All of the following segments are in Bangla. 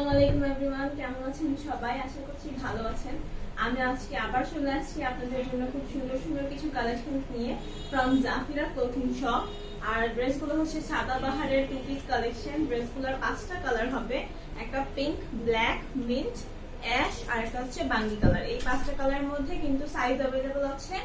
আসসালামু এভরিওয়ান, কেমন আছেন সবাই? আশা করছি ভালো আছেন। আমি আজকে আবার চলে আসছি আপনাদের জন্য খুব সুন্দর সুন্দর কিছু কালেকশন নিয়ে ফ্রম জাফিরা ক্লোথিং শপ আর ড্রেসগুলো হচ্ছে সাদা বাহারের টু পিস কালেকশন ড্রেসগুলোর পাঁচটা কালার হবে, একটা পিঙ্ক ব্ল্যাক মিন্ট অ্যাশ আর একটা হচ্ছে বাঙ্গি কালার এই পাঁচটা কালারের মধ্যে কিন্তু সাইজ অ্যাভেলেবল আছে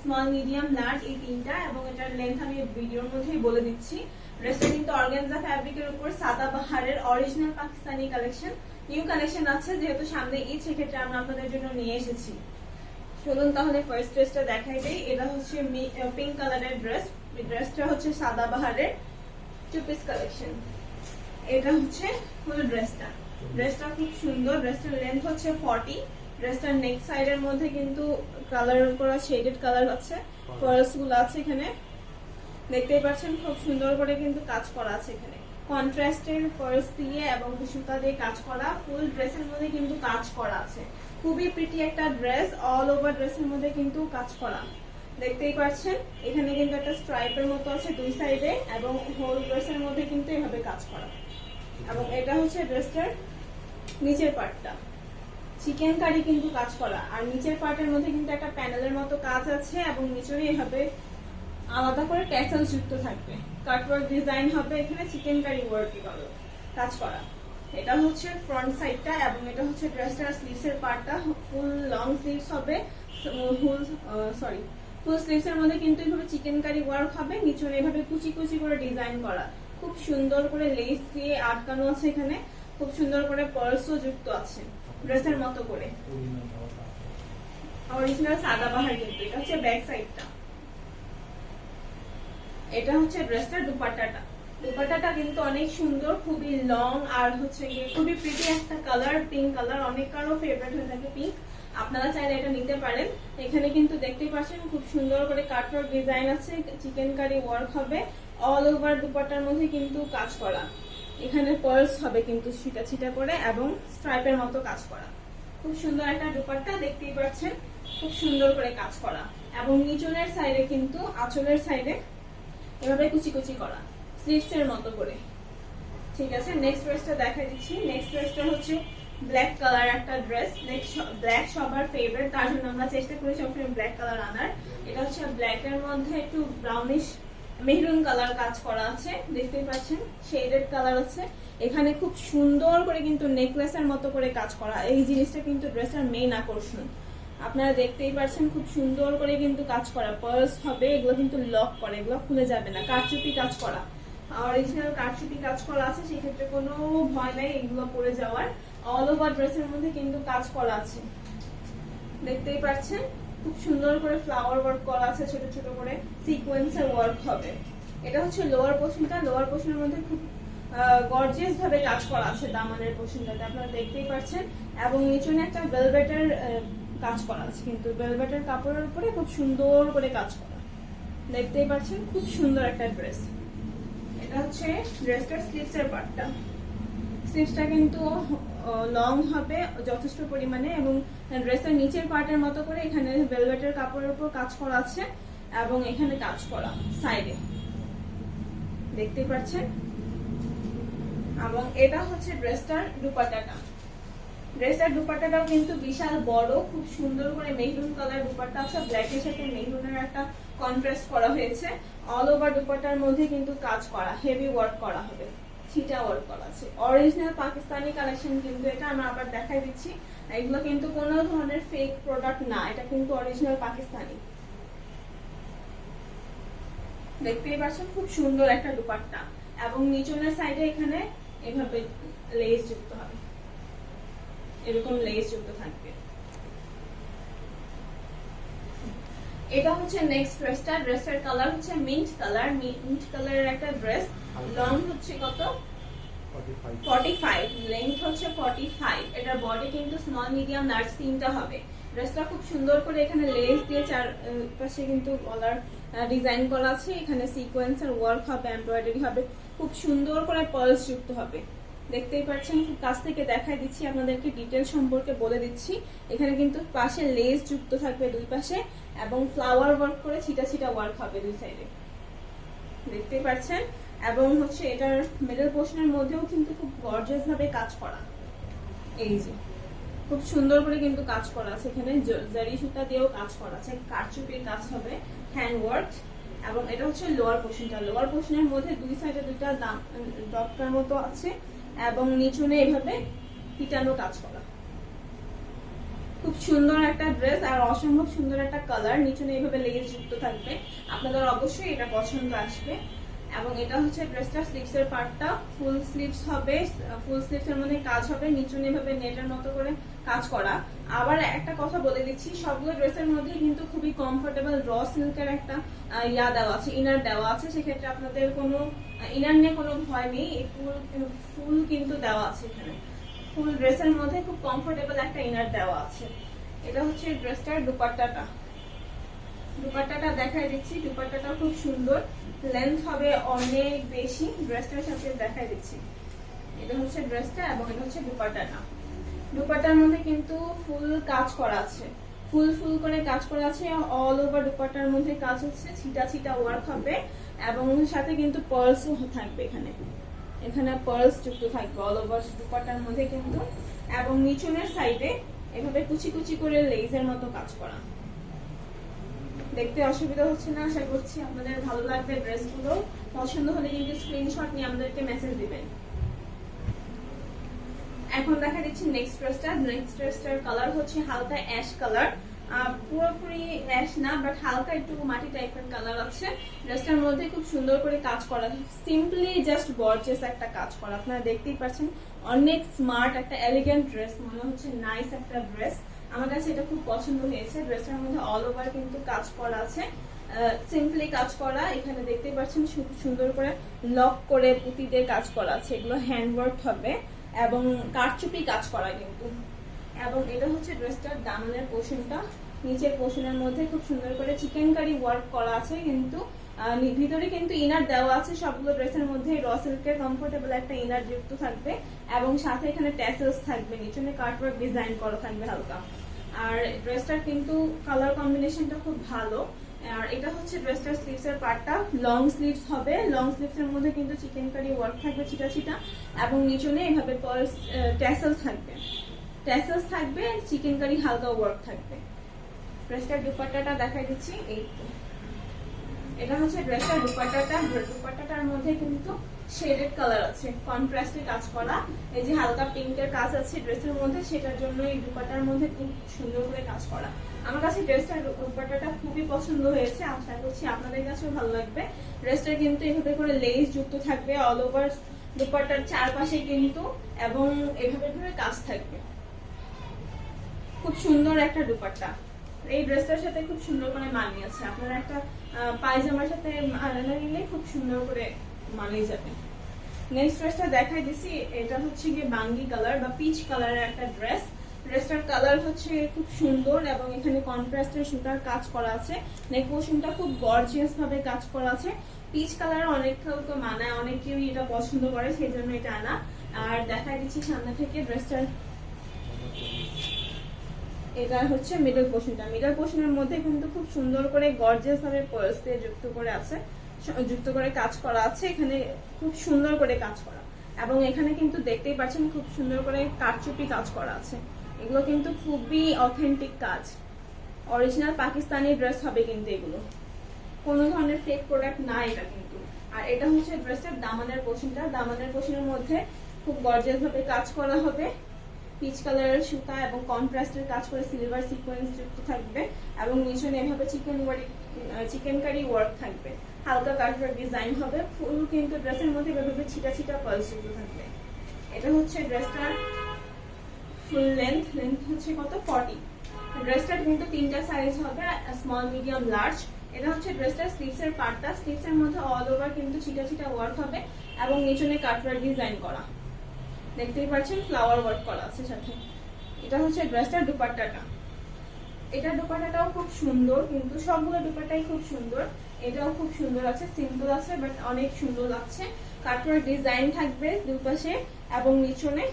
স্মল মিডিয়াম লার্জ এই তিনটা, এবং এটার লেন্থ আমি ভিডিওর মধ্যেই বলে দিচ্ছি। ড্রেসটা কিন্তু অর্গানজা ফ্যাব্রিকের উপর সাদা বাহারের original Pakistani collection new collection আছে, যেহেতু সামনে ঈদ, সেক্ষেত্রে আমরা আপনাদের জন্য নিয়ে এসেছি। চলুন তাহলে ফার্স্ট ড্রেসটা দেখাই দেই। এটা হচ্ছে পিঙ্ক কালারের ড্রেস ড্রেসটা হচ্ছে সাদা বাহারের টু পিস কালেকশন এটা হচ্ছে ফুল ড্রেসটা ড্রেসটা খুব সুন্দর। ড্রেসটার লেন্থ হচ্ছে ফর্টি ড্রেসটার নেক সাইডের মধ্যে কিন্তু কালার করা শেডেড কালার আছে। পার্লসগুলো আছে এখানে। দেখতেই পাচ্ছেন, খুব সুন্দর করে কিন্তু কাজ করা আছে এখানে। কন্ট্রাস্টের পার্লস দিয়ে এবং সুতা দিয়ে কাজ করা, ফুল ড্রেসের মধ্যে কিন্তু কাজ করা আছে। খুবই প্রিটি একটা ড্রেস অল ওভার ড্রেসের মধ্যে কিন্তু কাজ করা। দেখতেই পাচ্ছেন, এখানে কিন্তু একটা স্ট্রাইপের মতো আছে দুই সাইডে এবং হোল ড্রেসের মধ্যে কিন্তু এভাবে কাজ করা। এবং এটা হচ্ছে ড্রেসটার নিচের পার্টটা চিকেন কারি কিন্তু কাজ করা। আর নিচের পার্টের মধ্যে কিন্তু একটা প্যানেলের মতো কাজ আছে এবং নিচেও এভাবে আলাদা করে ট্যাসেল যুক্ত থাকবে। কাটওয়ার্ক ডিজাইন হবে এখানে চিকেন কারি ওয়ার্ক কাজ করা। এটা হচ্ছে ফ্রন্ট সাইডটা এবং এটা হচ্ছে ড্রেসটার স্লিভসের পার্টটা ফুল লং স্লিভস হবে। ফুল সরি ফুল স্লিভস এর মধ্যে কিন্তু এভাবে চিকেন কারি ওয়ার্ক হবে। নিচনে এভাবে কুচি কুচি করে ডিজাইন করা। খুব সুন্দর করে লেস দিয়ে আটকানো আছে এখানে। খুব সুন্দর করে পার্লসও যুক্ত আছে ড্রেসের মতো করে। অরিজিনাল সাদা বাহার কিন্তু, এটা হচ্ছে ব্যাক সাইডটা এটা হচ্ছে ড্রেসটার দুপাট্টাটা। দুপাট্টাটা কিন্তু অনেক সুন্দর, খুবই লং আর হচ্ছে খুবই প্রিটি একটা কালার পিঙ্ক কালার অনেক কারও ফেভারিট হয়ে থাকে পিঙ্ক আপনারা চাইলে এটা নিতে পারেন। এখানে কিন্তু দেখতেই পাচ্ছেন খুব সুন্দর করে কাটওয়ার্ক ডিজাইন আছে চিকেন কারি ওয়ার্ক হবে অল ওভার দুপাট্টার মধ্যে কিন্তু কাজ করা। এখানে পার্লস হবে কিন্তু ছিটা ছিটা করে এবং স্ট্রাইপের মতো কাজ করা। খুব সুন্দর একটা দুপাট্টা দেখতেই পাচ্ছেন, খুব সুন্দর করে কাজ করা। এবং নিচনের সাইডে কিন্তু আঁচলের সাইডে এভাবে কুচি কুচি করা স্লিভস এর মতো করে। ঠিক আছে নেক্সট ড্রেসটা দেখাই দিচ্ছি। নেক্সট ড্রেসটা হচ্ছে ব্ল্যাক কালার একটা ড্রেস নেক্সট ব্ল্যাক সবার ফেভারিট তার জন্য আমরা চেষ্টা করি সবসময় ব্ল্যাক কালার আনার। এটা হচ্ছে ব্ল্যাক এর মধ্যে একটু ব্রাউনিশ মেহরুন কালার কাজ করা আছে, দেখতেই পাচ্ছেন? শেডেড কালার আছে। এখানে খুব সুন্দর করে কিন্তু নেকলেসের মতো করে কাজ করা। এই জিনিসটা কিন্তু ড্রেসের মেইন আকর্ষণ। আপনারা দেখতেই পারছেন খুব সুন্দর করে কিন্তু কাজ করা। পার্লস হবে, এগুলো কিন্তু লক করে, এগুলো খুলে যাবে না। কারচুপি কাজ করা। অরিজিনাল কারচুপি কাজ করা আছে, সেক্ষেত্রে কোনো ভয় নাই এগুলো পরে যাওয়ার। অল ওভার ড্রেসের মধ্যে কিন্তু কাজ করা আছে। দেখতেই পাচ্ছেন খুব সুন্দর করে ফ্লাওয়ার ওয়ার্ক করা আছে, ছোট ছোট করে। সিকোয়েন্সের ওয়ার্ক হবে। এটা হচ্ছে লোয়ার পোর্শনটা লোয়ার পোর্শনের মধ্যে খুব গর্জিয়াস ভাবে কাজ করা আছে দামানের পোর্শনটাতে আপনারা দেখতেই পাচ্ছেন এবং নিচনে একটা ভেলভেটের কাজ করা আছে। কিন্তু ভেলভেটের কাপড়ের উপরে খুব সুন্দর করে কাজ করা। দেখতেই পাচ্ছেন, খুব সুন্দর একটা ড্রেস এটা হচ্ছে ড্রেসটার স্লিভসের পার্টটা স্লিভসটা কিন্তু লং হবে যথেষ্ট পরিমাণে এবং ড্রেসের নিচের পার্টের মতো করে এখানে ভেলভেটের কাপড়ের উপর কাজ করা আছে এবং এখানে কাজ করা সাইডে দেখতেই পাচ্ছেন? এবং এটা হচ্ছে ড্রেসটার দুপাট্টাটা। ড্রেসটার দুপাট্টাটাও কিন্তু বিশাল বড়, খুব সুন্দর করে মেহরুন কালার দুপাট্টা আছে ব্ল্যাকের সাথে মেহরুনের একটা কন্ট্রাস্ট করা হয়েছে। অল ওভার দুপাট্টার মধ্যে কিন্তু কাজ করা হেভি ওয়ার্ক করা হবে ছিটা ওয়ার্ক করা আছে। অরিজিনাল পাকিস্তানি কালেকশন কিন্তু এটা আমরা আবার দেখাই দিচ্ছি। এগুলো কিন্তু কোনো ধরনের ফেক প্রোডাক্ট না, এটা কিন্তু অরিজিনাল পাকিস্তানি দেখতেই পাচ্ছেন খুব সুন্দর একটা দুপাট্টা। এবং নিচনের সাইডে এখানে এভাবে লেস যুক্ত হবে। এরকম লেস যুক্ত থাকবে। এটা হচ্ছে নেক্সট ড্রেসটা ড্রেসের কালার হচ্ছে মিন্ট কালার মিন্ট কালারের একটা ড্রেস লং হচ্ছে কত? 45 লেন্থ হচ্ছে 45 এটার বডি কিন্তু স্মল মিডিয়াম লার্জ তিনটা হবে। ড্রেসটা খুব সুন্দর করে এখানে লেস দিয়ে চার পাশে কিন্তু গলার ডিজাইন করা আছে। এখানে সিকোয়েন্সের ওয়ার্ক হবে এমব্রয়ডারি হবে। খুব সুন্দর করে পার্লস যুক্ত হবে। দেখতেই পাচ্ছেন, কাছ থেকে দেখাই দিচ্ছি, আপনাদেরকে ডিটেল সম্পর্কে বলে দিচ্ছি। এখানে কিন্তু পাশে লেস যুক্ত থাকবে দুই পাশে এবং ফ্লাওয়ার ওয়ার্ক করে ছিটা ছিটা ওয়ার্ক হবে দুই সাইডে দেখতেই পাচ্ছেন? এবং হচ্ছে এটার মিডল পোর্শনের মধ্যেও কিন্তু খুব গর্জিয়াস ভাবে কাজ করা। এই যে, খুব সুন্দর করে কিন্তু কাজ করা আছে এখানে। জারি সুতা দিয়েও কাজ করা আছে, কারচুপির কাজ হবে হ্যান্ড ওয়ার্ক এবং এটা হচ্ছে লোয়ার পোর্শনটা লোয়ার পোর্শনের মধ্যে দুই সাইডে দুইটা দাম ডটটার মতো আছে। এবং নিচুনে এভাবে পিটানো কাজ করা। খুব সুন্দর একটা ড্রেস আর অসম্ভব সুন্দর একটা কালার। নিচুনে এইভাবে লেগেজ যুক্ত থাকবে। আপনাদের অবশ্যই এটা পছন্দ আসবে। এবং এটা হচ্ছে ড্রেসটা স্লিভস এর পার্টটা। ফুল স্লিভস হবে, ফুল স্লিভস এর মধ্যে কাজ হবে। নিচুনে এভাবে নেটের মতো করে কাজ করা। আবার একটা কথা বলে দিচ্ছি, সবগুলো ড্রেসের মধ্যে কিন্তু খুবই কমফোর্টেবল র সিল্কের একটা ইয়া দেওয়া আছে ইনার দেওয়া আছে। সেক্ষেত্রে আপনাদের কোনো ইনার নিয়ে কোনো ভয় নেই ফুল ফুল কিন্তু দেওয়া আছে এখানে। ফুল ড্রেসের মধ্যে খুব কমফোর্টেবল একটা ইনার দেওয়া আছে। এটা হচ্ছে ড্রেসটার দুপাট্টাটা। দুপাট্টাটা দেখাই দিচ্ছি দুপাট্টাটা খুব সুন্দর। লেন্থ হবে অনেক বেশি ড্রেসটার সাথে দেখাই দিচ্ছি। এটা হচ্ছে ড্রেসটা এবং এটা হচ্ছে দুপাট্টাটা। দুপাট্টার মধ্যে কিন্তু ফুল কাজ করা আছে। ফুল ফুল করে কাজ করা আছে। অল ওভার দুপাট্টার মধ্যে কাজ হচ্ছে। ছিটা ছিটা ওয়ার্ক হবে এবং সাথে কিন্তু পার্লসও থাকবে এখানে। এখানে পার্লস যুক্ত থাকবে অল ওভার দুপাট্টার মধ্যে কিন্তু। এবং নিচনের সাইডে এভাবে কুচি কুচি করে লেজের মতো কাজ করা। দেখতে অসুবিধা হচ্ছে না, আশা করছি আপনাদের ভালো লাগবে। ড্রেসগুলো পছন্দ হলে কিন্তু স্ক্রিনশট নিয়ে আমাদেরকে মেসেজ দিবেন। এখন দেখা দিচ্ছি নেক্সট ড্রেসটা নেক্সট ড্রেসটার কালার হচ্ছে হালকা অ্যাশ কালার পুরোপুরি অ্যাশ না বাট হালকা একটু মাটি টাইপের কালার আছে। ড্রেসটার মধ্যে খুব সুন্দর করে কাজ করা। সিম্পলি জাস্ট বর্জেস একটা কাজ করা। আপনারা দেখতেই পাচ্ছেন, অনেক স্মার্ট একটা এলিগেন্ট ড্রেস মনে হচ্ছে নাইস একটা ড্রেস আমার কাছে এটা খুব পছন্দ হয়েছে। ড্রেসটার মধ্যে অল ওভার কিন্তু কাজ করা আছে। সিম্পলি কাজ করা। এখানে দেখতেই পাচ্ছেন সুন্দর করে লক করে পুঁতি দিয়ে কাজ করা আছে। এগুলো হ্যান্ডওয়ার্ক হবে। এবং কারচুপি কাজ করা কিন্তু। এবং এটা হচ্ছে ড্রেসটার দামানের পোর্শনটা নিচের পোর্শনের মধ্যে খুব সুন্দর করে চিকেন কারি ওয়ার্ক করা আছে কিন্তু ভিতরে কিন্তু ইনার দেওয়া আছে, সবগুলো ড্রেসের মধ্যে। র কমফোর্টেবল একটা ইনার যুক্ত থাকবে এবং সাথে এখানে ট্যাসেলস থাকবে নিচনে কার্টওয়ার্ক ডিজাইন করা থাকবে হালকা। আর ড্রেসটার কিন্তু কালার কম্বিনেশনটা খুব ভালো। আর এটা হচ্ছে ড্রেসটার স্লিভস এর পার্টটা লং স্লিভস হবে। লং স্লিভস এর মধ্যে কিন্তু চিকেন কারি ওয়ার্ক থাকবে, ছিটা ছিটা। এবং নিচনে এভাবে পার্স ট্যাসেল থাকবে। ট্যাসেলস থাকবে চিকেন কারি হালকা ওয়ার্ক থাকবে। ড্রেসটার দুপাট্টাটা দেখাই দিচ্ছি। এই। এটা হচ্ছে ড্রেসটার দুপাট্টাটা। দুপাট্টাটার মধ্যে কিন্তু শেডেড কালার আছে। কন্ট্রাস্টে কাজ করা। এই যে হালকা পিঙ্কের কাজ আছে ড্রেসের মধ্যে, সেটার জন্য এই দুপাট্টার মধ্যে খুব সুন্দর করে কাজ করা। আমার কাছে ড্রেসটার দুপাট্টাটা খুবই পছন্দ হয়েছে। আশা করছি আপনাদের কাছেও ভালো লাগবে। ড্রেসটা কিন্তু এভাবে করে লেস যুক্ত থাকবে অল ওভার দুপাট্টার চারপাশে কিন্তু এবং এভাবে করে কাজ থাকবে। খুব সুন্দর একটা দুপাট্টা। এই ড্রেসটার সাথে খুব সুন্দর করে মানিয়ে আছে। আপনারা একটা পায়জামার সাথে নিলে খুব সুন্দর করে মানিয়ে যাবে। নেক্সট ড্রেসটা দেখাই দিছি। এটা হচ্ছে গিয়ে বাঙ্গি কালার বা পিচ কালারের একটা ড্রেস ড্রেসটার কালার হচ্ছে খুব সুন্দর এবং এখানে কন্ট্রাস্টের সুতার কাজ করা আছে। নেক পোর্শনটা খুব গর্জিয়াস ভাবে কাজ করা আছে। পিচ কালার অনেক মানায় অনেক কেউ এটা পছন্দ করে সেই জন্য এটা আনা। আর দেখা দিচ্ছি সামনে থেকে ড্রেসটার এটা হচ্ছে মিডল পোর্শনটা মিডল পোর্শনের মধ্যে কিন্তু খুব সুন্দর করে গর্জিয়াস ভাবে পার্স দিয়ে যুক্ত করে আছে, যুক্ত করে কাজ করা আছে। এখানে খুব সুন্দর করে কাজ করা। এবং এখানে কিন্তু দেখতেই পাচ্ছেন খুব সুন্দর করে কারচুপি কাজ করা আছে। এগুলো কিন্তু খুবই অথেন্টিক কাজ। অরিজিনাল পাকিস্তানি ড্রেস হবে কিন্তু এগুলো। কোনো ধরনের ফেক প্রোডাক্ট না এটা কিন্তু। আর এটা হচ্ছে ড্রেসের দামানের পোর্শনটা দামানের পোর্শনের মধ্যে খুব গর্জিয়াস ভাবে কাজ করা হবে। পিচ কালারের সুতা এবং কন্ট্রাস্টের কাজ করে সিলভার সিকোয়েন্স যুক্ত থাকবে এবং নিচনে এভাবে চিকেন চিকেন কারি ওয়ার্ক থাকবে। হালকা কাঠের ডিজাইন হবে। ফুল কিন্তু ড্রেসের মধ্যে এভাবে ছিটা ছিটা পালস যুক্ত থাকবে। এটা হচ্ছে ড্রেসটার ফুল লেন্থ লেন্থ হচ্ছে কত? ফর্টি ড্রেসটার কিন্তু তিনটা সাইজ হবে স্মল মিডিয়াম লার্জ এটা হচ্ছে ড্রেসটার স্লিভস এর পার্টটা স্লিভস এর মধ্যে অল ওভার কিন্তু ছিটা ছিটা ওয়ার্ক হবে এবং নিচনে কাটওয়ার্ক ডিজাইন করা। দেখতেই পাচ্ছেন ফ্লাওয়ার ওয়ার্ক করা আছে সাথে। এটা হচ্ছে ড্রেসটার দুপাট্টাটা। এটা দুপাট্টাটাও খুব সুন্দর, কিন্তু সবগুলো দুপাট্টাই খুব সুন্দর। এটাও খুব সুন্দর আছে সিম্পল আছে বাট অনেক সুন্দর লাগছে। কাটওয়ার্ক ডিজাইন থাকবে দুপাশে এবং নিচনে।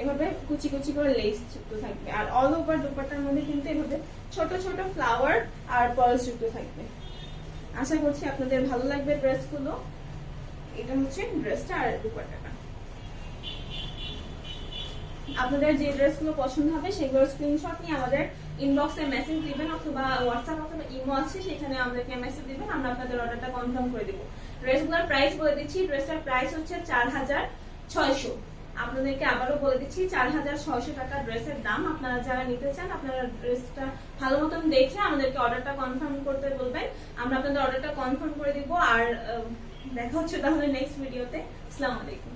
এভাবে কুচি কুচি করে লেস যুক্ত থাকবে। আর অল ওভার দুপাট্টার মধ্যে কিন্তু এভাবে ছোট ছোট ফ্লাওয়ার আর পার্লস যুক্ত থাকবে। আশা করছি আপনাদের ভালো লাগবে ড্রেসগুলো। এটা হচ্ছে ড্রেসটা আর দুপাট্টাটা আপনাদের যে ড্রেসগুলো পছন্দ হবে সেগুলো স্ক্রিনশট নিয়ে আমাদের ইনবক্সে মেসেজ দিবেন অথবা হোয়াটসঅ্যাপ অথবা ইমো আছে, সেখানে আমাদেরকে মেসেজ দিবেন, আমরা আপনাদের অর্ডারটা কনফার্ম করে দেবো। ড্রেসগুলোর প্রাইস বলে দিচ্ছি ড্রেসটার প্রাইস হচ্ছে চার হাজার ছয়শো। আপনাদেরকে আবারও বলে দিচ্ছি চার হাজার ছয়শো টাকা ড্রেসের দাম। আপনারা যারা নিতে চান, আপনারা ড্রেসটা ভালো মতন দেখে আমাদেরকে অর্ডারটা কনফার্ম করতে বলবেন। আমরা আপনাদের অর্ডারটা কনফার্ম করে দিব। আর দেখা হচ্ছে তাহলে নেক্সট ভিডিওতে আসসালামু আলাইকুম।